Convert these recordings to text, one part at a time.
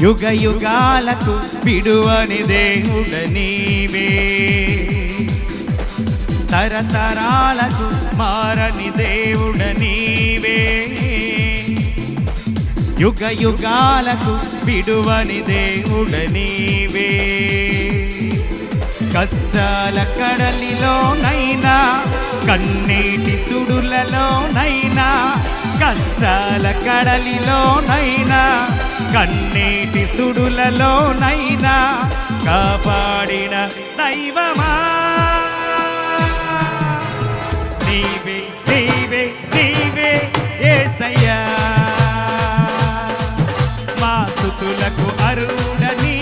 యుగ యుగాలకు విడువని దేవుడ నీవే. తరతరాలకు మారని దేవుడ నీవే. యుగ యుగాలకు విడువని దేవుడ నీవే. కష్టాల కడలిలోనైనా కన్నీటి సుడులలోనైనా కష్టాల కడలిలోనైనా కన్నీటి సుడులలోనైనా కాపాడిన దైవమా? నీవే నీవే నీవే ఏసయ్యా. మా స్థుతులకు అరుణని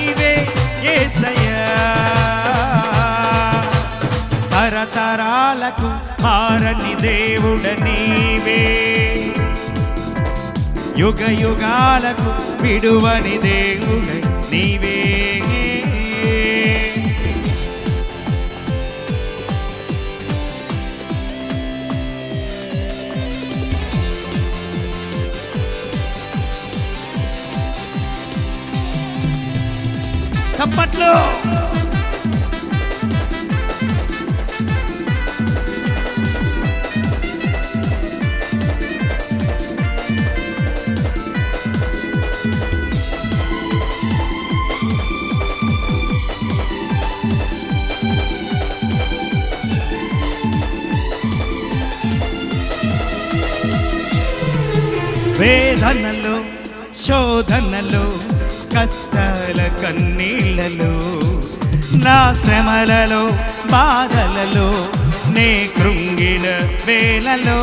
తరతరాలకు హారని దేవుడ నీవే. యుగ యుగాలకు విడువని దేవుడ నీవే. చప్పట్లు వేదనలు శోధనలు కష్టాల కన్నీళ్ళలో నా శ్రమలలో బాధలలో నే కృంగిన వేలలో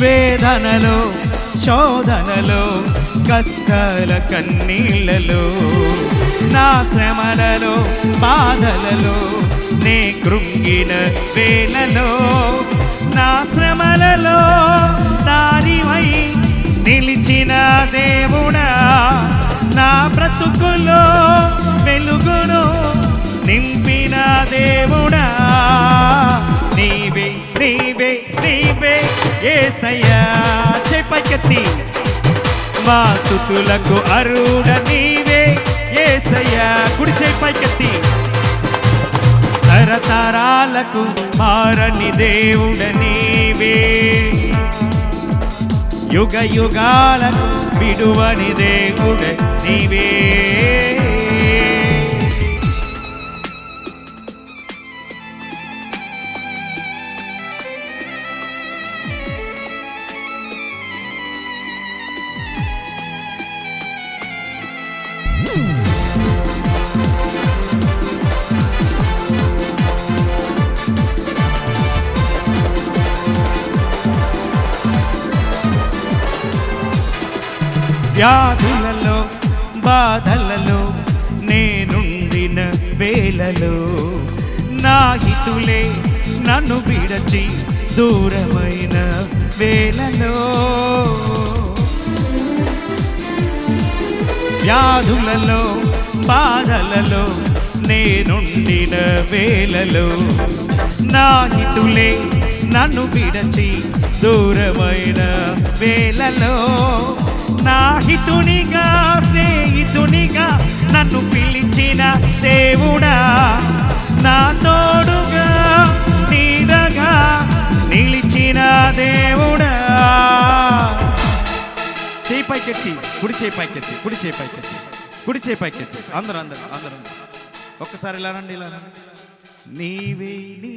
వేదనలో శోధనలో కష్టాల కన్నీళ్ళలో నా శ్రమలలో బాధలలో నే కృంగిన వేలలో నా శ్రమలలో దారివై నిలిచిన దేవుడా నా బ్రతుకులో వెలుగును నింపిన దేవుడా. నీవే నీవే నీవే ఏసయ్యా చెప్పకెత్తి దేవా స్థుతులకు అరుడ నీవే. ఏసయ్యా కుడి చేపైకెత్తి తరతరాలకు మారని దేవుడ నీవే. యుగ యుగాలకు విడువని దేవుడ నీవే. వ్యాధులలో బాధలలో నేనుండిన వేలలో నా హితులే నన్ను విడచి దూరమైన వేలలో వ్యాధులలో బాధలలో నేనుండిన వేలలో నా హితులే నన్ను విడచి దూరమైన వేళలో నా హితునిగా స్నేహితునిగా నన్ను పిలిచిన దేవుడా నా తోడుగా నీడగా నిలిచిన దేవుడా. చేయి పైకెత్తి కుడి చేయి పైకెత్తి కుడి చేయి పైకెత్తి కుడి చేయి అందరూ అందరూ అందరూ ఒక్కసారి ఇలా రండి ఇలా నీవే నీ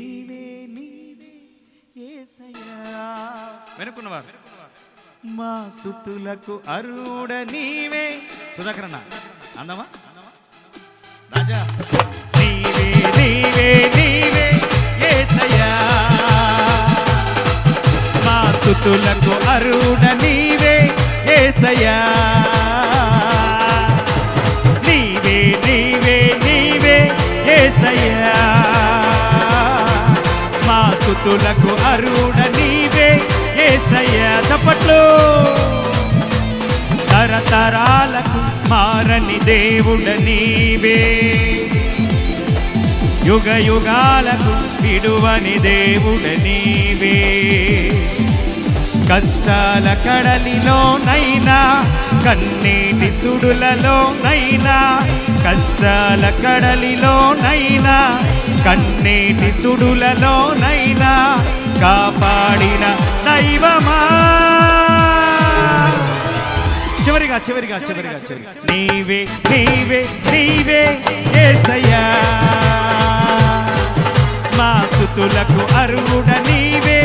వెనుకున్నవారు. మా స్థుతులకు అరుడ నీవే. సుధాకర్ అన్న అందమా? రాజా. నీవే నీవే నీవే యేసయ్యా మా స్థుతులకు అరుడ నీవే ఏసయ్యా. నీవే నీవే నీవే ఏసయ్యా. స్థుతులకు అరుణ నీవే ఏసయ్యా చప్పట్లు. తరతరాలకు మారని దేవుడ నీవే. యుగ యుగాలకు విడువని దేవుడ నీవే. కష్టాల కడలిలోనైనా కన్నీటి సుడులలోనైనా కష్టాల కడలిలోనైనా కన్నీటి సుడులలోనైనా కాపాడిన దైవమా. చివరిగా చివరిగా చివరిగా చివరిగా. నీవే నీవే నీవే ఏసయ్యా. మా సుతులకు అరువుడ నీవే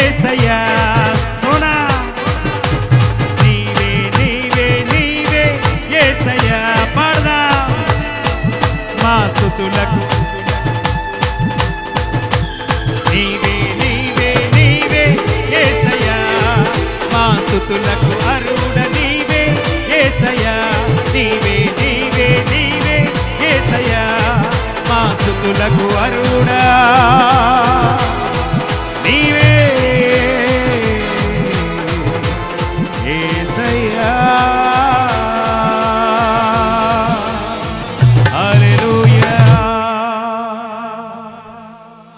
ఏసయ్యా. స్థుతులకు నీవే నీవే నీవే ఏసయా మా స్థుతులకు అరుడ నీవే ఏసయా నీవే నీవే నీవే ఏసయా మా స్థుతులకు అరుడా